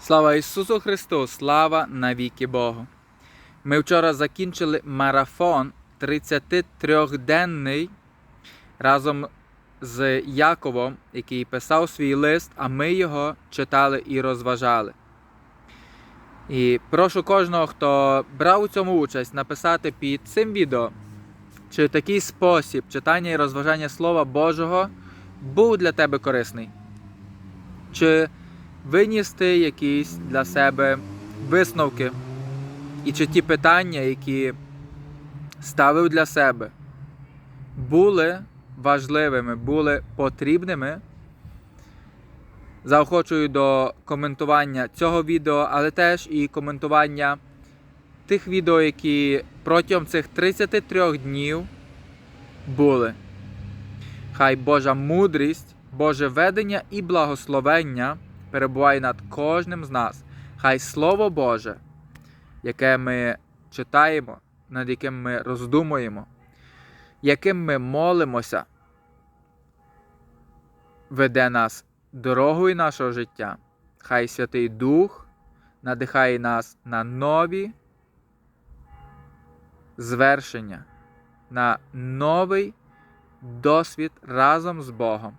Слава Ісусу Христу! Слава навіки Богу! Ми вчора закінчили марафон 33-денний разом з Яковом, який писав свій лист, а ми його читали і розважали. І прошу кожного, хто брав у цьому участь, написати під цим відео, чи такий спосіб читання і розважання Слова Божого був для тебе корисний. Чи виніс ти якісь для себе висновки, і чи ті питання, які ставив для себе, були важливими, були потрібними. Заохочую до коментування цього відео, але теж і коментування тих відео, які протягом цих 33 днів були. Хай Божа мудрість, Боже ведення і благословення перебуває над кожним з нас. Хай Слово Боже, яке ми читаємо, над яким ми роздумуємо, яким ми молимося, веде нас дорогою нашого життя. Хай Святий Дух надихає нас на нові звершення, на новий досвід разом з Богом.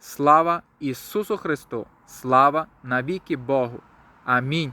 Слава Ісусу Христу! Слава навіки Богу! Амінь.